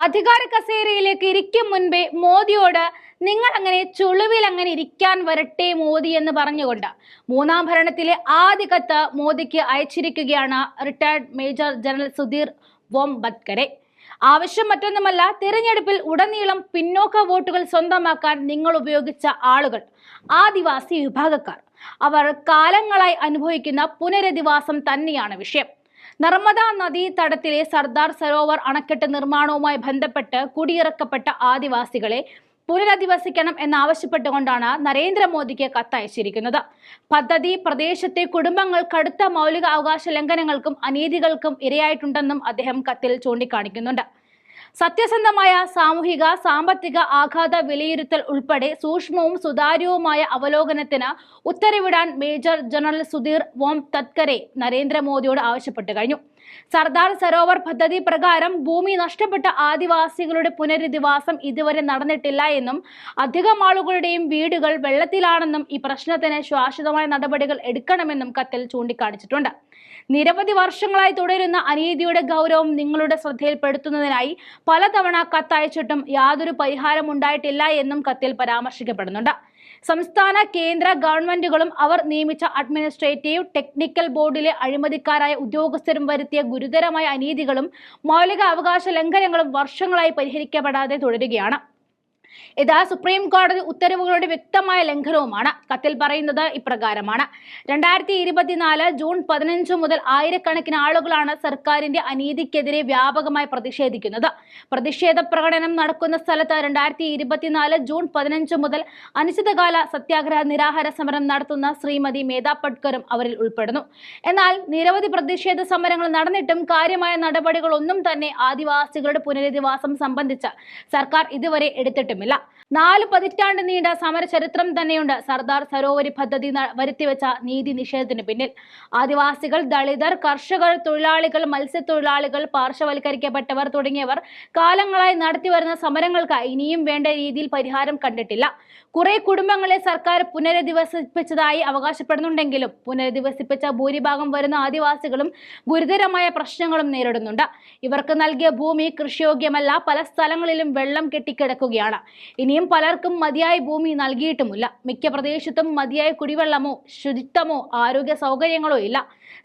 അധികാര കസേരയിലേക്ക് ഇരിക്കും മുൻപേ മോദിയോട് നിങ്ങൾ അങ്ങനെ ചുളിവിൽ അങ്ങനെ ഇരിക്കാൻ വരട്ടെ മോദി എന്ന് പറഞ്ഞുകൊണ്ട് മൂന്നാം ഭരണത്തിലെ ആദ്യ കത്ത് മോദിക്ക് അയച്ചിരിക്കുകയാണ് retired major general Sudhir Vombatkere. ആവശ്യം മറ്റൊന്നുമല്ല തിരഞ്ഞെടുപ്പിൽ ഉടനീളം പിന്നോക്ക വോട്ടുകൾ സ്വന്തമാക്കാൻ നിങ്ങൾ ഉപയോഗിച്ച ആളുകൾ ആദിവാസി വിഭാഗക്കാർ. അവർ കാലങ്ങളായി അനുഭവിക്കുന്ന പുനരധിവാസം തന്നെയാണ് വിഷയം. നർമ്മദ നദീതടത്തിലെ സർദാർ സരോവർ അണക്കെട്ട് നിർമ്മാണവുമായി ബന്ധപ്പെട്ട് കുടിയിറക്കപ്പെട്ട ആദിവാസികളെ പുനരധിവസിക്കണം എന്നാവശ്യപ്പെട്ടുകൊണ്ടാണ് നരേന്ദ്രമോദിക്ക് കത്തയച്ചിരിക്കുന്നത്. പദ്ധതി പ്രദേശത്തെ കുടുംബങ്ങൾ കടുത്ത മൗലിക അവകാശ ലംഘനങ്ങൾക്കും അനീതികൾക്കും ഇരയായിട്ടുണ്ടെന്നും അദ്ദേഹം കത്തിൽ ചൂണ്ടിക്കാണിക്കുന്നുണ്ട്. സത്യസന്ധമായ സാമൂഹിക സാമ്പത്തിക ആഘാത വിലയിരുത്തൽ ഉൾപ്പെടെ സൂക്ഷ്മവും സുതാര്യവുമായ അവലോകനത്തിന് ഉത്തരവിടാൻ major general Sudhir Vombatkere നരേന്ദ്രമോദിയോട് ആവശ്യപ്പെട്ടു കഴിഞ്ഞു. സർദാർ സരോവർ പദ്ധതി പ്രകാരം ഭൂമി നഷ്ടപ്പെട്ട ആദിവാസികളുടെ പുനരധിവാസം ഇതുവരെ നടന്നിട്ടില്ല എന്നും അധികം ആളുകളുടെയും വീടുകൾ വെള്ളത്തിലാണെന്നും ഈ പ്രശ്നത്തിന് ശാശ്വതമായ നടപടികൾ എടുക്കണമെന്നും കത്തിൽ ചൂണ്ടിക്കാണിച്ചിട്ടുണ്ട്. നിരവധി വർഷങ്ങളായി തുടരുന്ന അനീതിയുടെ ഗൗരവം നിങ്ങളുടെ ശ്രദ്ധയിൽപ്പെടുത്തുന്നതിനായി പലതവണ കത്തയച്ചിട്ടും യാതൊരു പരിഹാരം ഉണ്ടായിട്ടില്ല എന്നും കത്തിൽ പരാമർശിക്കപ്പെടുന്നുണ്ട്. സംസ്ഥാന കേന്ദ്ര ഗവൺമെന്റുകളും അവർ നിയമിച്ച അഡ്മിനിസ്ട്രേറ്റീവ് ടെക്നിക്കൽ ബോർഡിലെ അഴിമതിക്കാരായ ഉദ്യോഗസ്ഥരും വരുത്തിയ ഗുരുതരമായ അനീതികളും മൗലിക അവകാശ ലംഘനങ്ങളും വർഷങ്ങളായി പരിഹരിക്കപ്പെടാതെ തുടരുകയാണ്. ഇത് സുപ്രീം കോടതി ഉത്തരവുകളുടെ വ്യക്തമായ ലംഘനവുമാണ്. കത്തിൽ പറയുന്നത് ഇപ്രകാരമാണ്. രണ്ടായിരത്തി ഇരുപത്തിനാല് ജൂൺ പതിനഞ്ച് മുതൽ ആയിരക്കണക്കിന് ആളുകളാണ് സർക്കാരിന്റെ അനീതിക്കെതിരെ വ്യാപകമായി പ്രതിഷേധിക്കുന്നത്. പ്രതിഷേധ പ്രകടനം നടക്കുന്ന സ്ഥലത്ത് രണ്ടായിരത്തി ഇരുപത്തിനാല് ജൂൺ പതിനഞ്ച് മുതൽ അനിശ്ചിതകാല സത്യാഗ്രഹ നിരാഹാര സമരം നടത്തുന്ന ശ്രീമതി മേധാ പട്കറും അവരിൽ ഉൾപ്പെടുന്നു. എന്നാൽ നിരവധി പ്രതിഷേധ സമരങ്ങൾ നടന്നിട്ടും കാര്യമായ നടപടികളൊന്നും തന്നെ ആദിവാസികളുടെ പുനരധിവാസം സംബന്ധിച്ച് സർക്കാർ ഇതുവരെ എടുത്തിട്ടുമില്ല. നാല് പതിറ്റാണ്ട് നീണ്ട സമര ചരിത്രം തന്നെയുണ്ട് സർദാർ സരോവരി പദ്ധതി വരുത്തിവെച്ച നീതി നിഷേധത്തിന് പിന്നിൽ. ആദിവാസികൾ ദളിതർ കർഷകർ തൊഴിലാളികൾ മത്സ്യത്തൊഴിലാളികൾ പാർശ്വവൽക്കരിക്കപ്പെട്ടവർ തുടങ്ങിയവർ കാലങ്ങളായി നടത്തിവരുന്ന സമരങ്ങൾക്ക് ഇനിയും വേണ്ട രീതിയിൽ പരിഹാരം കണ്ടിട്ടില്ല. കുറെ കുടുംബങ്ങളെ സർക്കാർ പുനരധിവസിപ്പിച്ചതായി അവകാശപ്പെടുന്നുണ്ടെങ്കിലും പുനരധിവസിപ്പിച്ച ഭൂരിഭാഗം വരുന്ന ആദിവാസികളും ഗുരുതരമായ പ്രശ്നങ്ങളും നേരിടുന്നുണ്ട്. ഇവർക്ക് നൽകിയ ഭൂമി കൃഷിയോഗ്യമല്ല പല സ്ഥലങ്ങളിലും വെള്ളം കെട്ടിക്കിടക്കുകയാണ്. ഇനിയും പലർക്കും മതിയായ ഭൂമി നൽകിയിട്ടുമില്ല. മിക്ക പ്രദേശത്തും മതിയായ കുടിവെള്ളമോ ശുചിത്വമോ ആരോഗ്യ സൗകര്യങ്ങളോ ഇല്ല.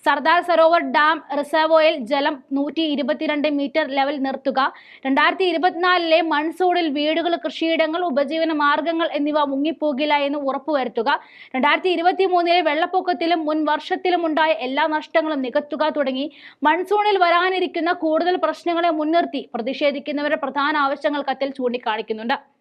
സർദാർ സരോവർ ഡാം റിസർവോയിൽ ജലം നൂറ്റി ഇരുപത്തിരണ്ട് മീറ്റർ ലെവൽ നിർത്തുക രണ്ടായിരത്തി ഇരുപത്തിനാലിലെ മൺസൂണിൽ വീടുകൾ കൃഷിയിടങ്ങൾ ഉപജീവന മാർഗങ്ങൾ എന്നിവ മുങ്ങിപ്പോകില്ല എന്ന് ഉറപ്പുവരുത്തുക രണ്ടായിരത്തി ഇരുപത്തി മൂന്നിലെ വെള്ളപ്പൊക്കത്തിലും മുൻ വർഷത്തിലും ഉണ്ടായ എല്ലാ നഷ്ടങ്ങളും നികത്തുക തുടങ്ങി മൺസൂണിൽ വരാനിരിക്കുന്ന കൂടുതൽ പ്രശ്നങ്ങളെ മുൻനിർത്തി പ്രതിഷേധിക്കുന്നവരുടെ പ്രധാന ആവശ്യങ്ങൾ കത്തിൽ ചൂണ്ടിക്കാണിക്കുന്നുണ്ട്.